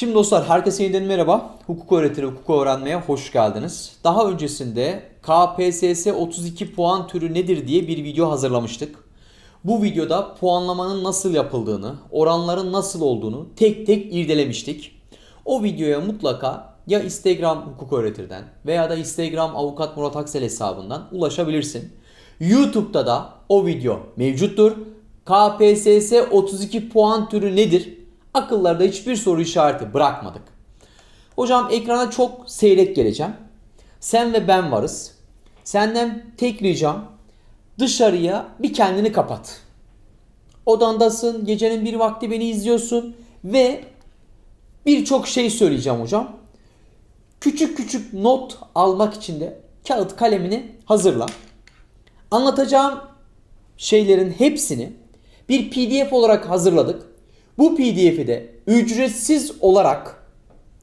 Şimdi dostlar herkese yeniden merhaba. Hukuk öğretiri, hukuk öğrenmeye hoş geldiniz. Daha öncesinde KPSS 32 puan türü nedir diye bir video hazırlamıştık. Bu videoda puanlamanın nasıl yapıldığını, oranların nasıl olduğunu tek tek irdelemiştik. O videoya mutlaka ya Instagram hukuk öğretirden veya da Instagram avukat Murat Aksel hesabından ulaşabilirsin. YouTube'da da o video mevcuttur. KPSS 32 puan türü nedir? Akıllarda hiçbir soru işareti bırakmadık. Hocam ekrana çok seyrek geleceğim. Sen ve ben varız. Senden tek ricam dışarıya bir kendini kapat. Odandasın, gecenin bir vakti beni izliyorsun ve birçok şey söyleyeceğim hocam. Küçük küçük not almak için de kağıt kalemini hazırla. Anlatacağım şeylerin hepsini bir PDF olarak hazırladık. Bu PDF'i de ücretsiz olarak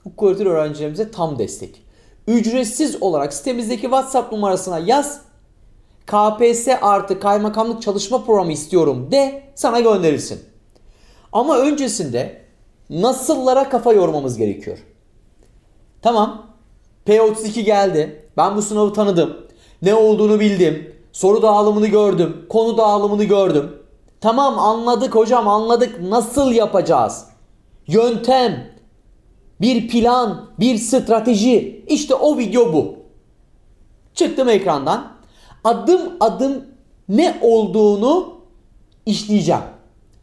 hukuk öğretim öğrencilerimize tam destek. Ücretsiz olarak sitemizdeki WhatsApp numarasına yaz. KPS artı kaymakamlık çalışma programı istiyorum de sana gönderilsin. Ama öncesinde nasıllara kafa yormamız gerekiyor. Tamam. P32 geldi. Ben bu sınavı tanıdım. Ne olduğunu bildim. Soru dağılımını gördüm. Konu dağılımını gördüm. Tamam anladık hocam anladık. Nasıl yapacağız? Yöntem, bir plan, bir strateji. İşte o video bu. Çıktım ekrandan. Adım adım ne olduğunu işleyeceğim.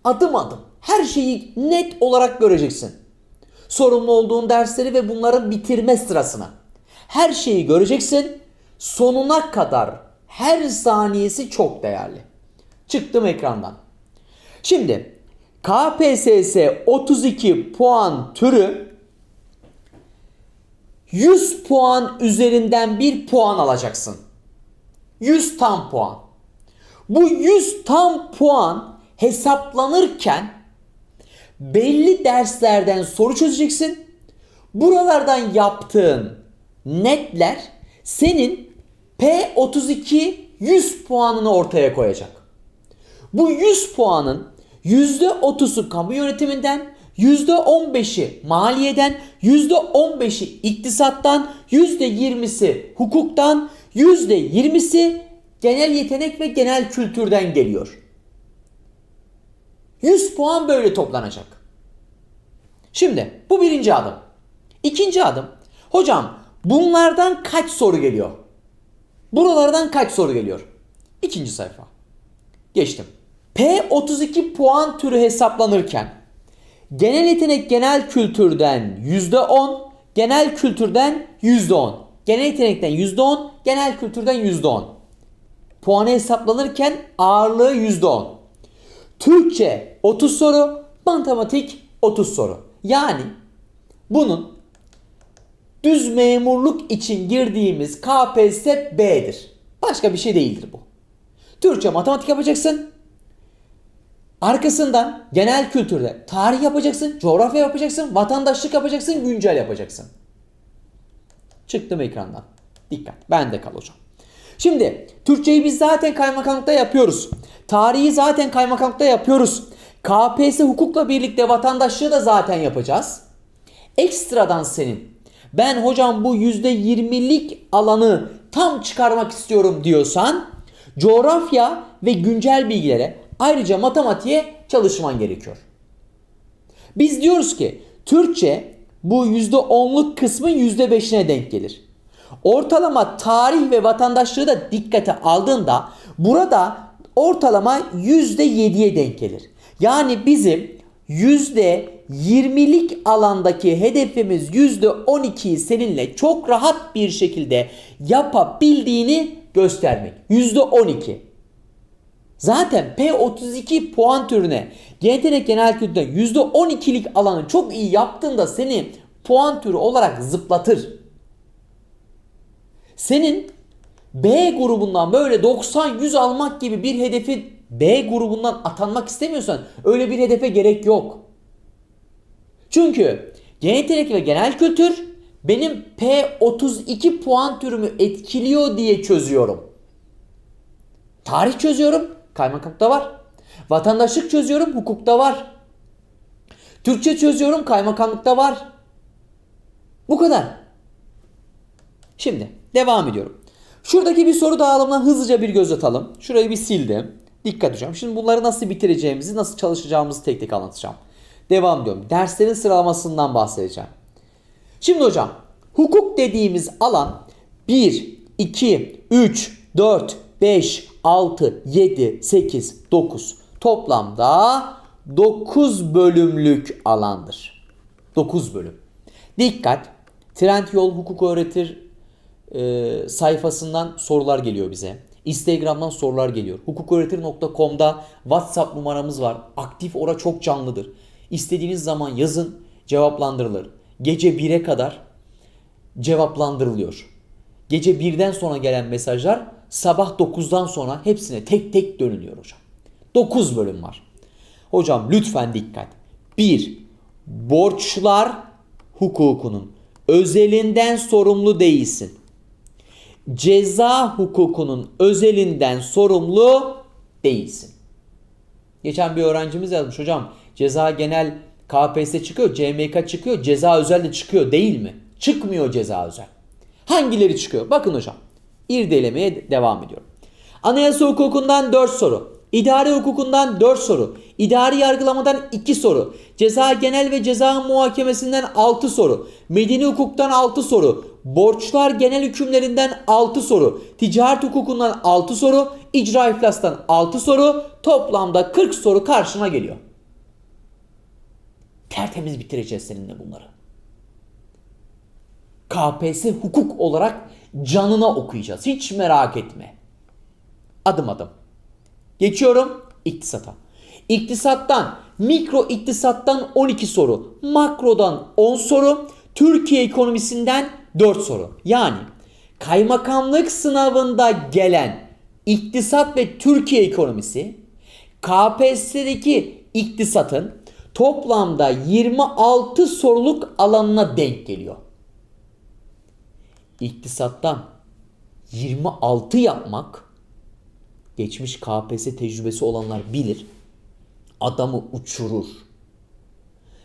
Adım adım. Her şeyi net olarak göreceksin. Sorumlu olduğun dersleri ve bunların bitirme sırasına. Her şeyi göreceksin. Sonuna kadar her saniyesi çok değerli. Çıktım ekrandan. Şimdi KPSS 32 puan türü 100 puan üzerinden bir puan alacaksın. 100 tam puan. Bu 100 tam puan hesaplanırken belli derslerden soru çözeceksin. Buralardan yaptığın netler senin P32 100 puanını ortaya koyacak. Bu 100 puanın %30'u kamu yönetiminden, %15'i maliyeden, %15'i iktisattan, %20'si hukuktan, %20'si genel yetenek ve genel kültürden geliyor. 100 puan böyle toplanacak. Şimdi bu birinci adım. İkinci adım. Hocam bunlardan kaç soru geliyor? Buralardan kaç soru geliyor? İkinci sayfa. Geçtim. P32 puan türü hesaplanırken genel yetenek genel kültürden %10, genel kültürden %10. Genel yetenekten %10, genel kültürden %10. Puanı hesaplanırken ağırlığı %10. Türkçe 30 soru, matematik 30 soru. Yani bunun düz memurluk için girdiğimiz KPSS B'dir. Başka bir şey değildir bu. Türkçe matematik yapacaksın. Arkasından genel kültürde tarih yapacaksın, coğrafya yapacaksın, vatandaşlık yapacaksın, güncel yapacaksın. Çıktım ekrandan. Dikkat. Ben de kal hocam. Şimdi Türkçeyi biz zaten kaymakamlıkta yapıyoruz. Tarihi zaten kaymakamlıkta yapıyoruz. KPSS hukukla birlikte vatandaşlığı da zaten yapacağız. Ekstradan senin ben hocam bu %20'lik alanı tam çıkarmak istiyorum diyorsan coğrafya ve güncel bilgilere ayrıca matematiğe çalışman gerekiyor. Biz diyoruz ki Türkçe bu %10'luk kısmın %5'ine denk gelir. Ortalama tarih ve vatandaşlığı da dikkate aldığında burada ortalama %7'ye denk gelir. Yani bizim %20'lik alandaki hedefimiz %12'yi seninle çok rahat bir şekilde yapabildiğini göstermek. %12. Zaten P32 puan türüne yetenek genel kültürde %12'lik alanı çok iyi yaptığında seni puan türü olarak zıplatır. Senin B grubundan böyle 90-100 almak gibi bir hedefi B grubundan atanmak istemiyorsan öyle bir hedefe gerek yok. Çünkü genel yetenek ve genel kültür benim P32 puan türümü etkiliyor diye çözüyorum. Tarih çözüyorum, kaymakamlıkta var. Vatandaşlık çözüyorum, hukukta var. Türkçe çözüyorum, kaymakamlıkta var. Bu kadar. Şimdi devam ediyorum. Şuradaki bir soru dağılımına hızlıca bir göz atalım. Şurayı bir sildim. Dikkat hocam. Şimdi bunları nasıl bitireceğimizi, nasıl çalışacağımızı tek tek anlatacağım. Devam ediyorum. Derslerin sıralamasından bahsedeceğim. Şimdi hocam hukuk dediğimiz alan 1, 2, 3, 4, 5, 6, 7, 8, 9 toplamda 9 bölümlük alandır. 9 bölüm. Dikkat! Trendyol Hukuk Öğretir e, sayfasından sorular geliyor bize. Instagram'dan sorular geliyor. Hukuköğretir.com'da WhatsApp numaramız var. Aktif ora çok canlıdır. İstediğiniz zaman yazın cevaplandırılır. Gece 1'e kadar cevaplandırılıyor. Gece 1'den sonra gelen mesajlar sabah 9'dan sonra hepsine tek tek dönülüyor hocam. 9 bölüm var. Hocam lütfen dikkat. 1. Borçlar hukukunun özelinden sorumlu değilsin. Ceza hukukunun özelinden sorumlu değilsin. Geçen bir öğrencimiz yazmış hocam ceza genel KPSS çıkıyor, CMK çıkıyor, ceza özel de çıkıyor değil mi? Çıkmıyor ceza özel. Hangileri çıkıyor? Bakın hocam. İrdelemeye devam ediyorum. Anayasa hukukundan 4 soru. İdari hukukundan 4 soru. İdari yargılamadan 2 soru. Ceza genel ve ceza muhakemesinden 6 soru. Medeni hukuktan 6 soru. Borçlar genel hükümlerinden 6 soru. Ticaret hukukundan 6 soru. icra iflastan 6 soru. Toplamda 40 soru karşına geliyor. Tertemiz bitireceğiz seninle bunları. KPSS hukuk olarak canına okuyacağız. Hiç merak etme. Adım adım. Geçiyorum iktisata. İktisattan, mikro iktisattan 12 soru, makrodan 10 soru, Türkiye ekonomisinden 4 soru. Yani kaymakamlık sınavında gelen iktisat ve Türkiye ekonomisi KPSS'deki iktisatın toplamda 26 soruluk alanına denk geliyor. İktisattan 26 yapmak geçmiş KPSS tecrübesi olanlar bilir. Adamı uçurur.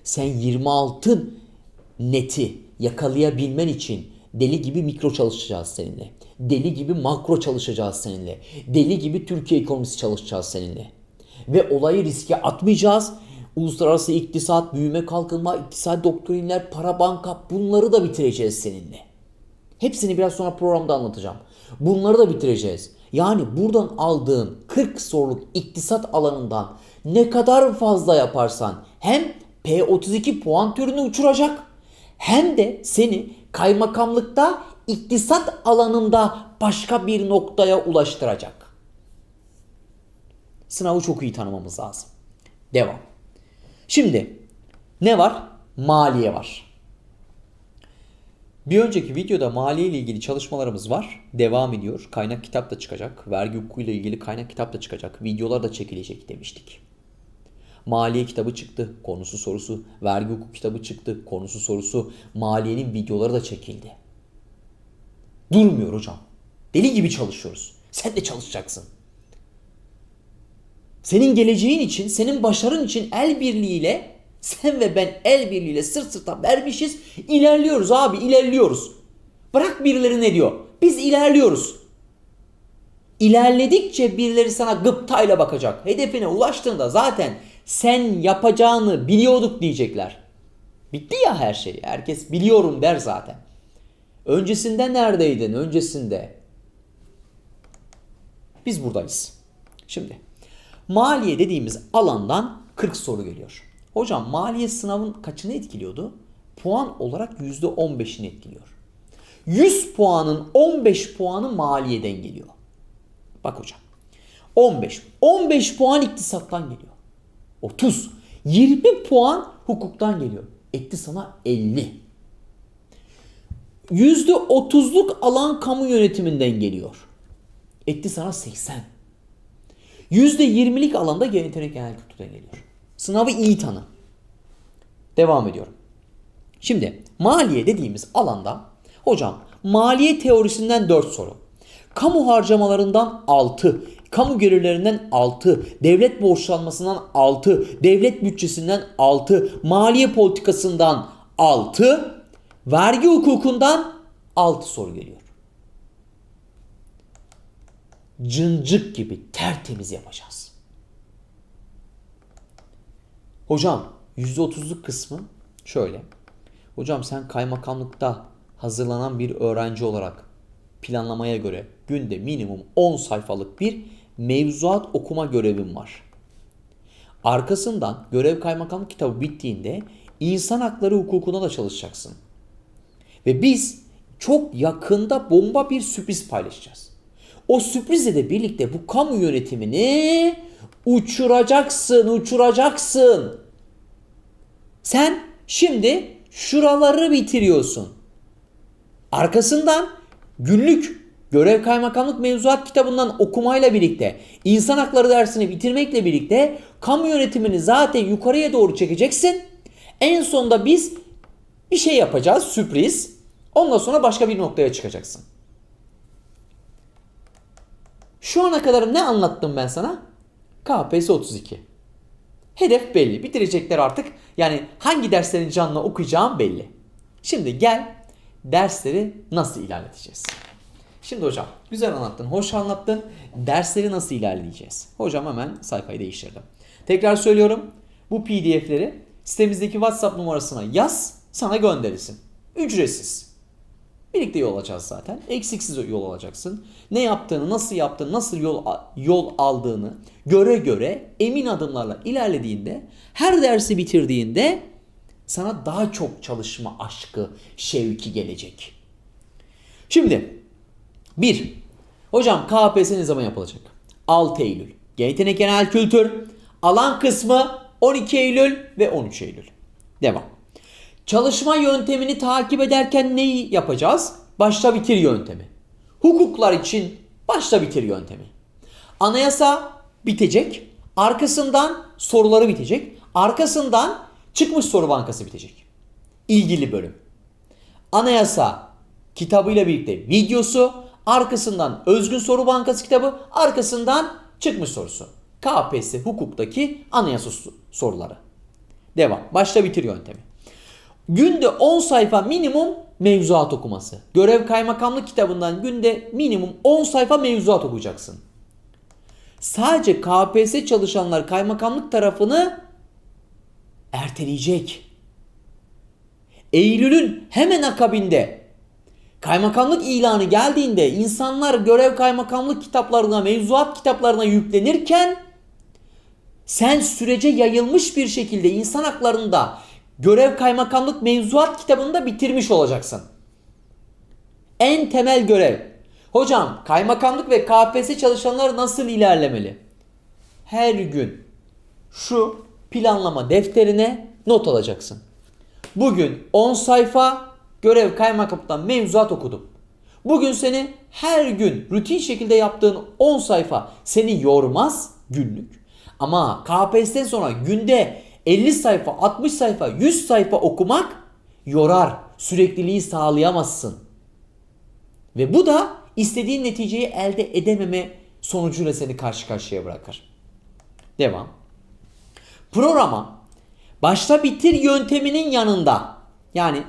Sen 26 neti yakalayabilmen için deli gibi mikro çalışacağız seninle. Deli gibi makro çalışacağız seninle. Deli gibi Türkiye ekonomisi çalışacağız seninle. Ve olayı riske atmayacağız. Uluslararası iktisat, büyüme kalkınma, iktisat doktrinler, para banka bunları da bitireceğiz seninle. Hepsini biraz sonra programda anlatacağım. Bunları da bitireceğiz. Yani buradan aldığın 40 soruluk iktisat alanından ne kadar fazla yaparsan hem P32 puan türünü uçuracak hem de seni kaymakamlıkta iktisat alanında başka bir noktaya ulaştıracak. Sınavı çok iyi tanımamız lazım. Devam. Şimdi ne var? Maliye var. Bir önceki videoda maliye ile ilgili çalışmalarımız var. Devam ediyor. Kaynak kitap da çıkacak. Vergi hukuku ile ilgili kaynak kitap da çıkacak. Videolar da çekilecek demiştik. Maliye kitabı çıktı. Konusu sorusu. Vergi hukuku kitabı çıktı. Konusu sorusu. Maliyenin videoları da çekildi. Durmuyor hocam. Deli gibi çalışıyoruz. Sen de çalışacaksın. Senin geleceğin için, senin başarın için el birliğiyle sen ve ben el birliğiyle sırt sırta vermişiz. İlerliyoruz abi ilerliyoruz. Bırak birileri ne diyor. Biz ilerliyoruz. İlerledikçe birileri sana gıptayla bakacak. Hedefine ulaştığında zaten sen yapacağını biliyorduk diyecekler. Bitti ya her şey. Herkes biliyorum der zaten. Öncesinde neredeydin? Öncesinde. Biz buradayız. Şimdi maliye dediğimiz alandan 40 soru geliyor. Hocam maliye sınavın kaçını etkiliyordu? Puan olarak %15'ini etkiliyor. 100 puanın 15 puanı maliyeden geliyor. Bak hocam. 15. 15 puan iktisattan geliyor. 30. 20 puan hukuktan geliyor. Etti sana 50. %30'luk alan kamu yönetiminden geliyor. Etti sana 80. %20'lik alanda yetenek genel kültürden geliyor. Sınavı iyi tanı. Devam ediyorum. Şimdi maliye dediğimiz alanda hocam maliye teorisinden 4 soru. Kamu harcamalarından 6, kamu gelirlerinden 6, devlet borçlanmasından 6, devlet bütçesinden 6, maliye politikasından 6 Vergi hukukundan 6 soru geliyor. Cıncık gibi tertemiz yapacağız. Hocam %30'luk kısmı şöyle. Hocam sen kaymakamlıkta hazırlanan bir öğrenci olarak planlamaya göre günde minimum 10 sayfalık bir mevzuat okuma görevin var. Arkasından görev kaymakamlık kitabı bittiğinde insan hakları hukukuna da çalışacaksın. Ve biz çok yakında bomba bir sürpriz paylaşacağız. O sürprizle de birlikte bu kamu yönetimini uçuracaksın, uçuracaksın. Sen şimdi şuraları bitiriyorsun. Arkasından günlük görev kaymakamlık mevzuat kitabından okumayla birlikte insan hakları dersini bitirmekle birlikte kamu yönetimini zaten yukarıya doğru çekeceksin. En sonunda biz bir şey yapacağız sürpriz. Ondan sonra başka bir noktaya çıkacaksın. Şu ana kadar ne anlattım ben sana? KPSS 32. Hedef belli. Bitirecekler artık. Yani hangi derslerin canlı okuyacağım belli. Şimdi gel dersleri nasıl ilerleteceğiz? Şimdi hocam güzel anlattın, hoş anlattın. Dersleri nasıl ilerleyeceğiz? Hocam hemen sayfayı değiştirdim. Tekrar söylüyorum. Bu pdf'leri sitemizdeki WhatsApp numarasına yaz, sana gönderilsin. Ücretsiz. Birlikte yol alacağız zaten. Eksiksiz yol alacaksın. Ne yaptığını, nasıl yaptığını, nasıl yol yol aldığını göre göre emin adımlarla ilerlediğinde, her dersi bitirdiğinde sana daha çok çalışma aşkı, şevki gelecek. Şimdi 1. Hocam KPSS ne zaman yapılacak? 6 Eylül. Yetenek genel kültür. Alan kısmı 12 Eylül ve 13 Eylül. Devam. Çalışma yöntemini takip ederken neyi yapacağız? Başta bitir yöntemi. Hukuklar için başta bitir yöntemi. Anayasa bitecek. Arkasından soruları bitecek. Arkasından çıkmış soru bankası bitecek. İlgili bölüm. Anayasa kitabıyla birlikte videosu, arkasından özgün soru bankası kitabı, arkasından çıkmış sorusu. KPSS hukuktaki anayasa soruları. Devam. Başta bitir yöntemi. Günde 10 sayfa minimum mevzuat okuması. Görev kaymakamlık kitabından günde minimum 10 sayfa mevzuat okuyacaksın. Sadece KPSS çalışanlar kaymakamlık tarafını erteleyecek. Eylül'ün hemen akabinde kaymakamlık ilanı geldiğinde insanlar görev kaymakamlık kitaplarına, mevzuat kitaplarına yüklenirken sen sürece yayılmış bir şekilde insan haklarında görev kaymakamlık mevzuat kitabını da bitirmiş olacaksın. En temel görev. Hocam kaymakamlık ve KPSS çalışanları nasıl ilerlemeli? Her gün şu planlama defterine not alacaksın. Bugün 10 sayfa görev kaymakamlıktan mevzuat okudum. Bugün seni her gün rutin şekilde yaptığın 10 sayfa seni yormaz günlük. Ama KPSS'den sonra günde 50 sayfa, 60 sayfa, 100 sayfa okumak yorar. Sürekliliği sağlayamazsın. Ve bu da istediğin neticeyi elde edememe sonucuyla seni karşı karşıya bırakır. Devam. Programa başta bitir yönteminin yanında yani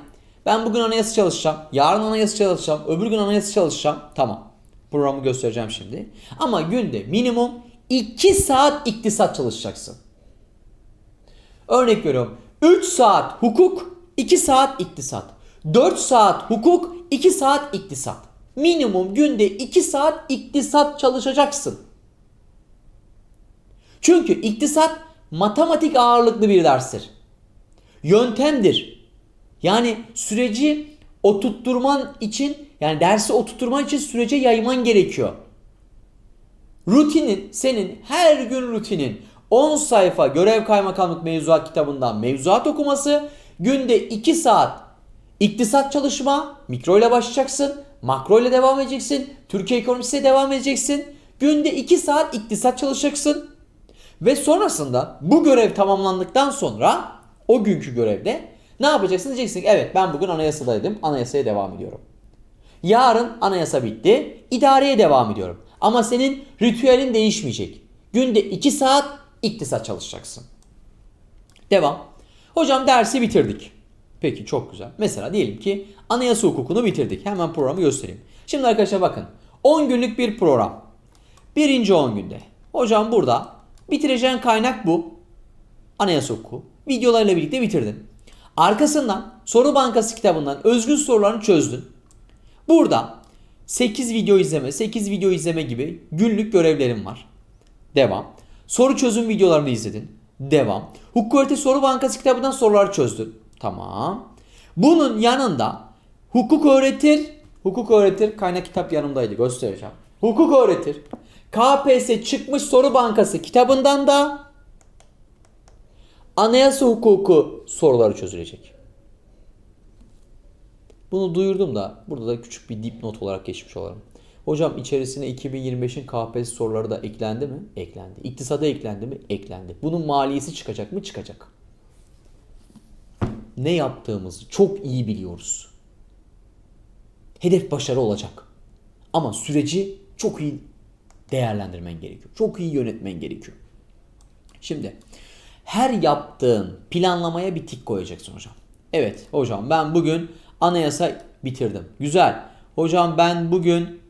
ben bugün anayasa çalışacağım, yarın anayasa çalışacağım, öbür gün anayasa çalışacağım. Tamam. Programı göstereceğim şimdi. Ama günde minimum 2 saat iktisat çalışacaksın. Örnek veriyorum. 3 saat hukuk, 2 saat iktisat. 4 saat hukuk, 2 saat iktisat. Minimum günde 2 saat iktisat çalışacaksın. Çünkü iktisat matematik ağırlıklı bir derstir. Yöntemdir. Yani süreci oturtturman için yani dersi oturtturman için sürece yayman gerekiyor. Rutinin senin her gün rutinin 10 sayfa görev kaymakamlık mevzuat kitabından mevzuat okuması, günde 2 saat iktisat çalışma, mikro ile başlayacaksın, makro ile devam edeceksin, Türkiye ekonomisiyle devam edeceksin. Günde 2 saat iktisat çalışacaksın. Ve sonrasında bu görev tamamlandıktan sonra o günkü görevde ne yapacaksın? Diyeceksin evet ben bugün anayasadaydım, anayasaya devam ediyorum. Yarın anayasa bitti, idareye devam ediyorum. Ama senin ritüelin değişmeyecek. Günde 2 saat iktisat çalışacaksın. Devam. Hocam dersi bitirdik. Peki çok güzel. Mesela diyelim ki anayasa hukukunu bitirdik. Hemen programı göstereyim. Şimdi arkadaşlar bakın. 10 günlük bir program. Birinci 10 günde. Hocam burada bitireceğin kaynak bu. Anayasa hukuku. Videolarla birlikte bitirdin. Arkasından soru bankası kitabından özgün sorularını çözdün. Burada 8 video izleme, 8 video izleme gibi günlük görevlerin var. Devam. Soru çözüm videolarını izledin. Devam. Hukuk öğreti soru bankası kitabından sorular çözdün. Tamam. Bunun yanında hukuk öğretir, hukuk öğretir kaynak kitap yanımdaydı göstereceğim. Hukuk öğretir. KPSS çıkmış soru bankası kitabından da anayasa hukuku soruları çözülecek. Bunu duyurdum da burada da küçük bir dipnot olarak geçmiş olalım. Hocam içerisine 2025'in KPSS soruları da eklendi mi? Eklendi. İktisada eklendi mi? Eklendi. Bunun maliyesi çıkacak mı? Çıkacak. Ne yaptığımızı çok iyi biliyoruz. Hedef başarı olacak. Ama süreci çok iyi değerlendirmen gerekiyor. Çok iyi yönetmen gerekiyor. Şimdi her yaptığın planlamaya bir tik koyacaksın hocam. Evet hocam ben bugün anayasa bitirdim. Güzel. Hocam ben bugün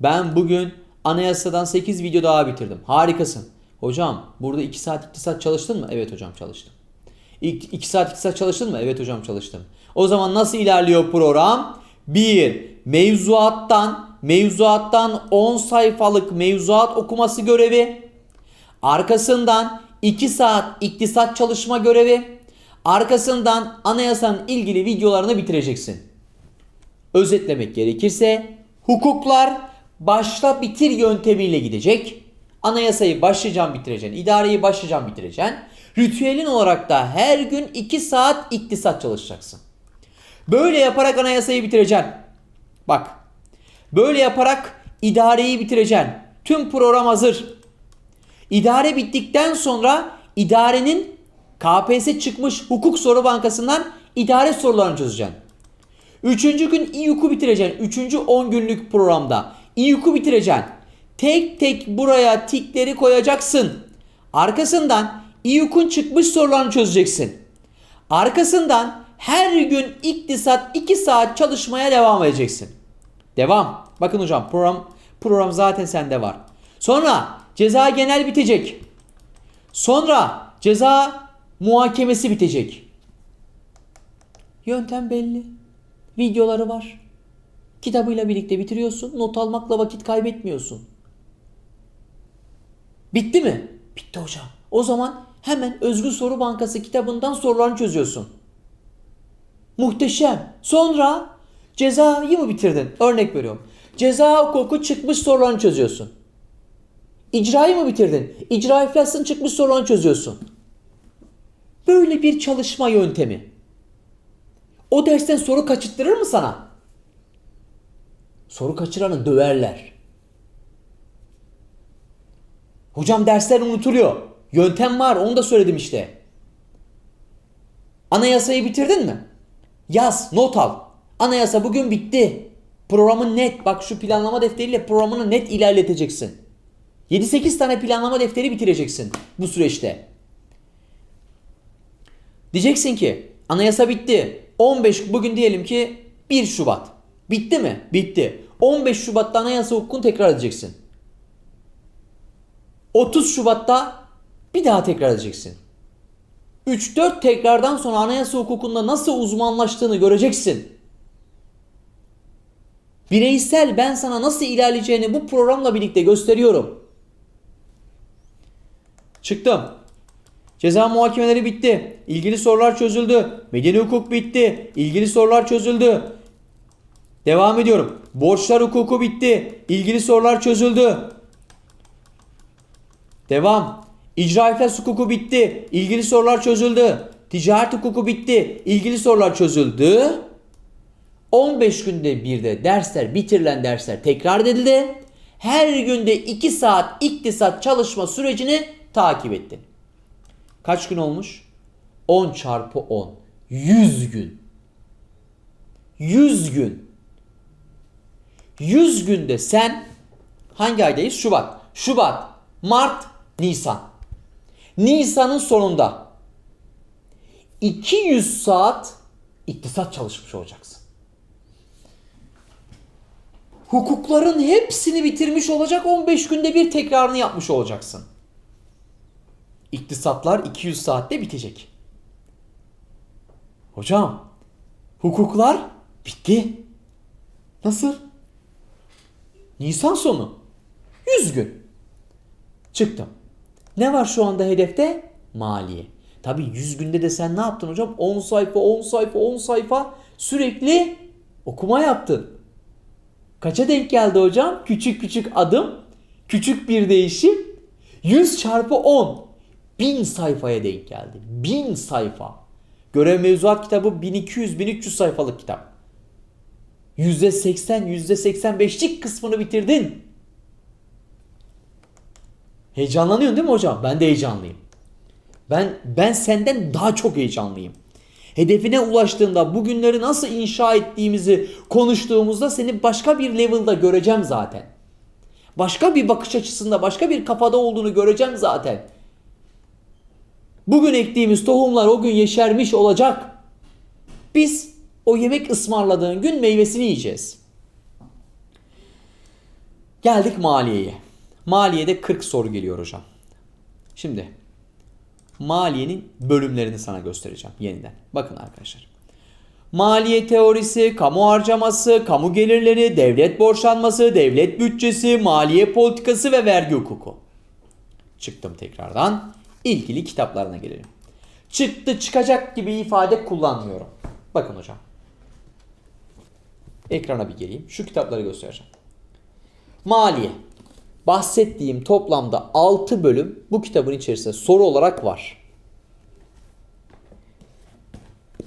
ben bugün anayasadan 8 video daha bitirdim. Harikasın. Hocam burada 2 saat iktisat çalıştın mı? Evet hocam çalıştım. 2 saat iktisat çalıştın mı? Evet hocam çalıştım. O zaman nasıl ilerliyor program? 1. Mevzuattan mevzuattan 10 sayfalık mevzuat okuması görevi. Arkasından 2 saat iktisat çalışma görevi. Arkasından anayasanın ilgili videolarını bitireceksin. Özetlemek gerekirse hukuklar başla bitir yöntemiyle gidecek. Anayasayı başlayacağım bitireceksin. İdareyi başlayacağım bitireceksin. Ritüelin olarak da her gün 2 saat iktisat çalışacaksın. Böyle yaparak anayasayı bitireceksin. Bak. Böyle yaparak idareyi bitireceksin. Tüm program hazır. İdare bittikten sonra idarenin KPSS çıkmış hukuk soru bankasından idare sorularını çözeceksin. Üçüncü gün İYUK'u bitireceksin. Üçüncü 10 günlük programda. İYUK'u bitireceksin. Tek tek buraya tikleri koyacaksın. Arkasından İYUK'un çıkmış sorularını çözeceksin. Arkasından her gün iktisat 2 saat çalışmaya devam edeceksin. Devam. Bakın hocam program program zaten sende var. Sonra ceza genel bitecek. Sonra ceza muhakemesi bitecek. Yöntem belli. Videoları var. Kitabıyla birlikte bitiriyorsun. Not almakla vakit kaybetmiyorsun. Bitti mi? Bitti hocam. O zaman hemen Özgür Soru Bankası kitabından sorularını çözüyorsun. Muhteşem. Sonra cezayı mı bitirdin? Örnek veriyorum. Ceza hukuku çıkmış sorularını çözüyorsun. İcrayı mı bitirdin? İcra iflasının çıkmış sorularını çözüyorsun. Böyle bir çalışma yöntemi. O dersten soru kaçırttırır mı sana? Soru kaçıranı döverler. Hocam dersler unutuluyor. Yöntem var onu da söyledim işte. Anayasayı bitirdin mi? Yaz, not al. Anayasa bugün bitti. Programın net. Bak şu planlama defteriyle programını net ilerleteceksin. 7-8 tane planlama defteri bitireceksin bu süreçte. Diyeceksin ki anayasa bitti. 15 bugün diyelim ki 1 Şubat. Bitti mi? Bitti. 15 Şubat'ta anayasa hukukunu tekrar edeceksin. 30 Şubat'ta bir daha tekrar edeceksin. 3-4 tekrardan sonra anayasa hukukunda nasıl uzmanlaştığını göreceksin. Bireysel ben sana nasıl ilerleyeceğini bu programla birlikte gösteriyorum. Çıktım. Ceza muhakemeleri bitti. İlgili sorular çözüldü. Medeni hukuk bitti. İlgili sorular çözüldü. Devam ediyorum. Borçlar hukuku bitti. İlgili sorular çözüldü. Devam. İcra iflas hukuku bitti. İlgili sorular çözüldü. Ticaret hukuku bitti. İlgili sorular çözüldü. 15 günde bir de dersler bitirilen dersler tekrar edildi. Her günde 2 saat iktisat çalışma sürecini takip ettin. Kaç gün olmuş? 10 çarpı 10. 100 gün. 100 gün. 100 günde sen hangi aydayız? Şubat. Şubat, Mart, Nisan. Nisan'ın sonunda 200 saat iktisat çalışmış olacaksın. Hukukların hepsini bitirmiş olacak 15 günde bir tekrarını yapmış olacaksın. İktisatlar 200 saatte bitecek. Hocam, hukuklar bitti. Nasıl? Nisan sonu. 100 gün. Çıktım. Ne var şu anda hedefte? Maliye. Tabi 100 günde de sen ne yaptın hocam? 10 sayfa, 10 sayfa, 10 sayfa sürekli okuma yaptın. Kaça denk geldi hocam? Küçük küçük adım, küçük bir değişim. 100 çarpı 10. 1000 sayfaya denk geldi. 1000 sayfa. Görev mevzuat kitabı 1200-1300 sayfalık kitap. %80, %85'lik kısmını bitirdin. Heyecanlanıyorsun değil mi hocam? Ben de heyecanlıyım. Ben ben senden daha çok heyecanlıyım. Hedefine ulaştığında bugünleri nasıl inşa ettiğimizi konuştuğumuzda seni başka bir level'da göreceğim zaten. Başka bir bakış açısında, başka bir kafada olduğunu göreceğim zaten. Bugün ektiğimiz tohumlar o gün yeşermiş olacak. Biz o yemek ısmarladığın gün meyvesini yiyeceğiz. Geldik maliyeye. Maliyede 40 soru geliyor hocam. Şimdi maliyenin bölümlerini sana göstereceğim yeniden. Bakın arkadaşlar. Maliye teorisi, kamu harcaması, kamu gelirleri, devlet borçlanması, devlet bütçesi, maliye politikası ve vergi hukuku. Çıktım tekrardan. İlgili kitaplarına gelelim. Çıktı çıkacak gibi ifade kullanmıyorum. Bakın hocam. Ekrana bir geleyim. Şu kitapları göstereceğim. Maliye. Bahsettiğim toplamda 6 bölüm bu kitabın içerisinde soru olarak var.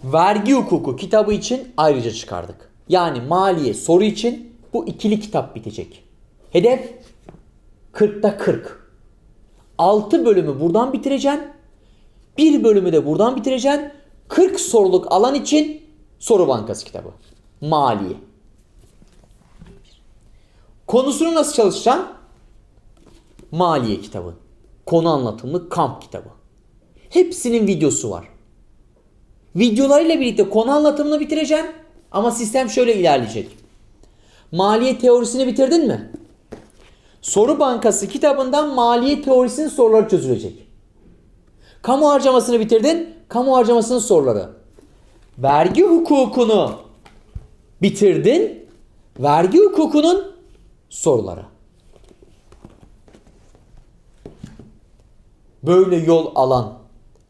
Vergi hukuku kitabı için ayrıca çıkardık. Yani maliye soru için bu ikili kitap bitecek. Hedef 40'ta 40. 6 bölümü buradan bitireceksin. Bir bölümü de buradan bitireceksin. 40 soruluk alan için soru bankası kitabı. Maliye. Konusunu nasıl çalışacaksın? Maliye kitabı. Konu anlatımlı kamp kitabı. Hepsinin videosu var. Videolarıyla birlikte konu anlatımını bitireceksin. Ama sistem şöyle ilerleyecek. Maliye teorisini bitirdin mi? Soru Bankası kitabından maliye teorisinin soruları çözülecek. Kamu harcamasını bitirdin. Kamu harcamasının soruları. Vergi hukukunu bitirdin. Vergi hukukunun soruları. Böyle yol alan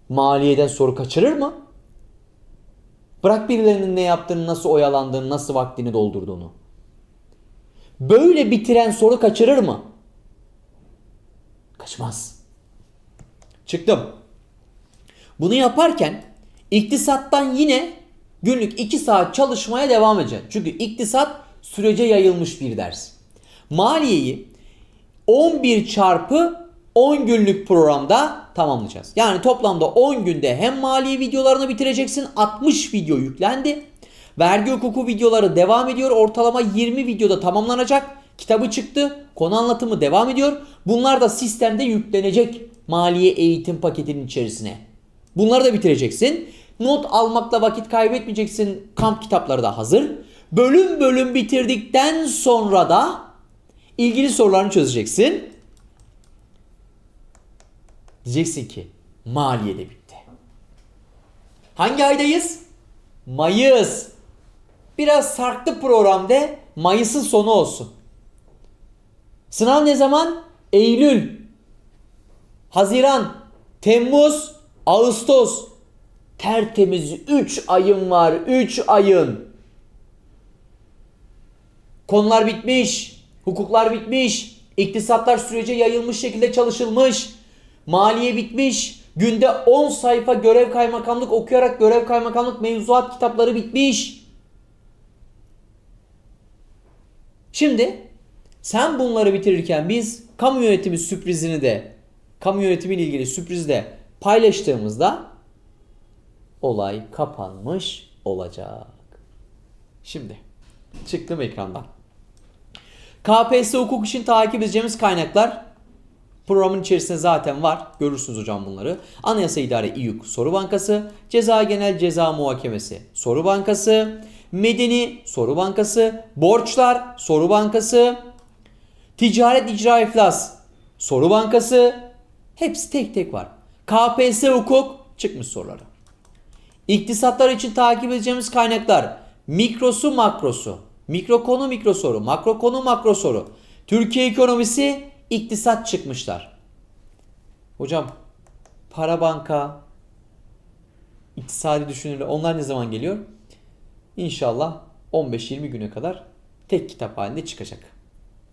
maliyeden soru kaçırır mı? Bırak birilerinin ne yaptığını, nasıl oyalandığını, nasıl vaktini doldurduğunu. Böyle bitiren soru kaçırır mı? Kaçmaz. Çıktım. Bunu yaparken iktisattan yine günlük 2 saat çalışmaya devam edeceksin. Çünkü iktisat sürece yayılmış bir ders. Maliyeyi 11 çarpı 10 günlük programda tamamlayacağız. Yani toplamda 10 günde hem maliye videolarını bitireceksin. 60 video yüklendi. Vergi hukuku videoları devam ediyor. Ortalama 20 videoda tamamlanacak. Kitabı çıktı. Konu anlatımı devam ediyor. Bunlar da sistemde yüklenecek maliye eğitim paketinin içerisine. Bunları da bitireceksin. Not almakla vakit kaybetmeyeceksin. Kamp kitapları da hazır. Bölüm bölüm bitirdikten sonra da ilgili sorularını çözeceksin. Diyeceksin ki maliye de bitti. Hangi aydayız? Mayıs. Biraz farklı programda Mayıs'ın sonu olsun. Sınav ne zaman? Eylül, Haziran, Temmuz, Ağustos. Tertemiz 3 ayın var. 3 ayın. Konular bitmiş. Hukuklar bitmiş. iktisatlar sürece yayılmış şekilde çalışılmış. Maliye bitmiş. Günde 10 sayfa görev kaymakamlık okuyarak görev kaymakamlık mevzuat kitapları bitmiş. Şimdi sen bunları bitirirken biz kamu yönetimi sürprizini de kamu yönetimiyle ilgili sürprizi de paylaştığımızda olay kapanmış olacak. Şimdi çıktım ekrandan. KPSS hukuk için takip edeceğimiz kaynaklar Programın içerisinde zaten var. Görürsünüz hocam bunları. Anayasa İdare İYUK Soru Bankası, Ceza Genel Ceza Muhakemesi Soru Bankası, Medeni Soru Bankası, Borçlar Soru Bankası, Ticaret İcra İflas Soru Bankası hepsi tek tek var. KPSS Hukuk çıkmış soruları. İktisatlar için takip edeceğimiz kaynaklar mikrosu makrosu, mikro konu mikro soru, makro konu makro soru, Türkiye ekonomisi, iktisat çıkmışlar. Hocam para banka, iktisadi düşünürler onlar ne zaman geliyor? İnşallah 15-20 güne kadar tek kitap halinde çıkacak.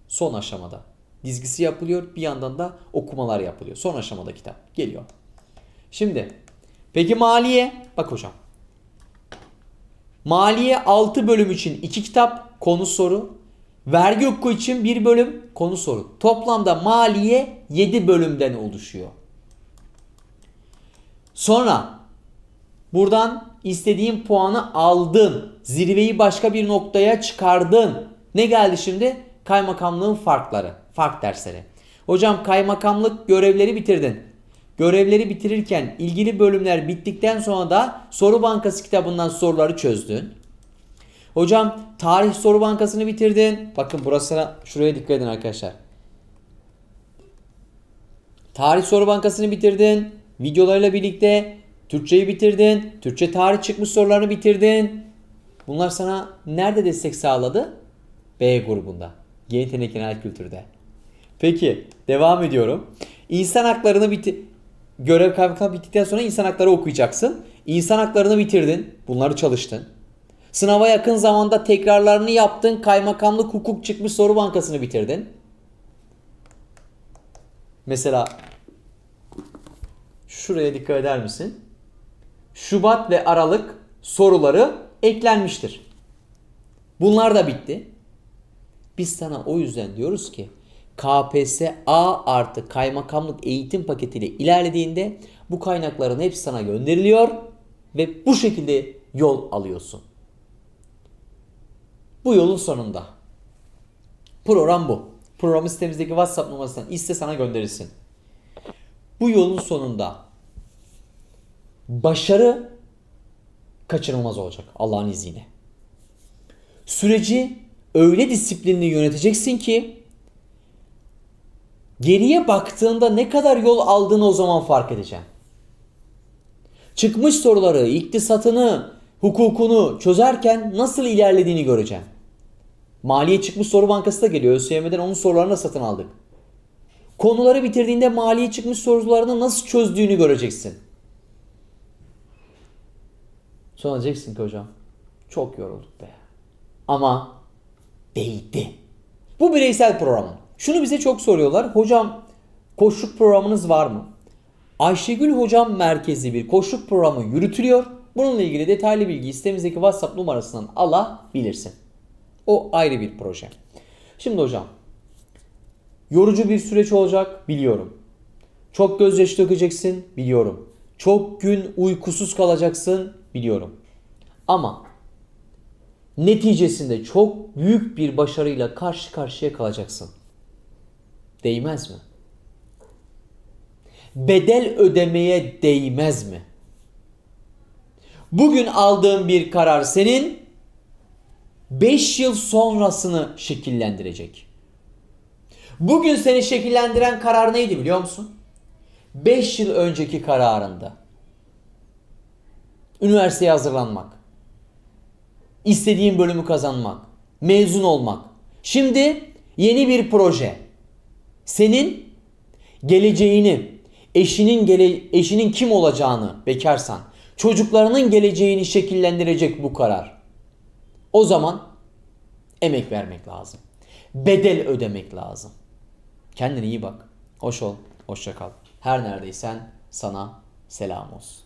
Son aşamada. Dizgisi yapılıyor bir yandan da okumalar yapılıyor. Son aşamada kitap geliyor. Şimdi peki maliye? Bak hocam. Maliye 6 bölüm için 2 kitap konu soru. Vergi hukuku için 1 bölüm konu soru. Toplamda maliye 7 bölümden oluşuyor. Sonra buradan istediğin puanı aldın. Zirveyi başka bir noktaya çıkardın. Ne geldi şimdi? Kaymakamlığın farkları, fark dersleri. Hocam kaymakamlık görevleri bitirdin. Görevleri bitirirken ilgili bölümler bittikten sonra da soru bankası kitabından soruları çözdün. Hocam tarih soru bankasını bitirdin. Bakın burasına şuraya dikkat edin arkadaşlar. Tarih soru bankasını bitirdin. Videolarıyla birlikte Türkçeyi bitirdin. Türkçe tarih çıkmış sorularını bitirdin. Bunlar sana nerede destek sağladı? B grubunda. Yetenek genel kültürde. Peki devam ediyorum. İnsan haklarını biti görev kaymakam bittikten sonra insan hakları okuyacaksın. İnsan haklarını bitirdin. Bunları çalıştın. Sınava yakın zamanda tekrarlarını yaptın. Kaymakamlık hukuk çıkmış soru bankasını bitirdin. Mesela şuraya dikkat eder misin? Şubat ve Aralık soruları eklenmiştir. Bunlar da bitti. Biz sana o yüzden diyoruz ki KPSS A artı kaymakamlık eğitim paketiyle ilerlediğinde bu kaynakların hepsi sana gönderiliyor ve bu şekilde yol alıyorsun. Bu yolun sonunda. Program bu. Program sitemizdeki WhatsApp numarasından iste sana gönderilsin. Bu yolun sonunda başarı kaçınılmaz olacak Allah'ın izniyle. Süreci öyle disiplinli yöneteceksin ki geriye baktığında ne kadar yol aldığını o zaman fark edeceksin. Çıkmış soruları, iktisatını, hukukunu çözerken nasıl ilerlediğini göreceksin. Maliye çıkmış soru bankası da geliyor. ÖSYM'den onun sorularını da satın aldık. Konuları bitirdiğinde maliye çıkmış sorularını nasıl çözdüğünü göreceksin. Sonra diyeceksin ki hocam çok yorulduk be. Ama değdi. Bu bireysel programın. Şunu bize çok soruyorlar. Hocam koşluk programınız var mı? Ayşegül Hocam merkezli bir koşluk programı yürütülüyor. Bununla ilgili detaylı bilgi sitemizdeki WhatsApp numarasından alabilirsin. O ayrı bir proje. Şimdi hocam yorucu bir süreç olacak biliyorum. Çok gözyaşı dökeceksin biliyorum. Çok gün uykusuz kalacaksın biliyorum. Ama neticesinde çok büyük bir başarıyla karşı karşıya kalacaksın. Değmez mi? Bedel ödemeye değmez mi? Bugün aldığın bir karar senin 5 yıl sonrasını şekillendirecek. Bugün seni şekillendiren karar neydi biliyor musun? 5 yıl önceki kararında. Üniversiteye hazırlanmak. istediğin bölümü kazanmak. Mezun olmak. Şimdi yeni bir proje. Senin geleceğini, eşinin gele, eşinin kim olacağını bekarsan, çocuklarının geleceğini şekillendirecek bu karar. O zaman emek vermek lazım. Bedel ödemek lazım. Kendine iyi bak. Hoş ol. Hoşça kal. Her neredeysen sana selam olsun.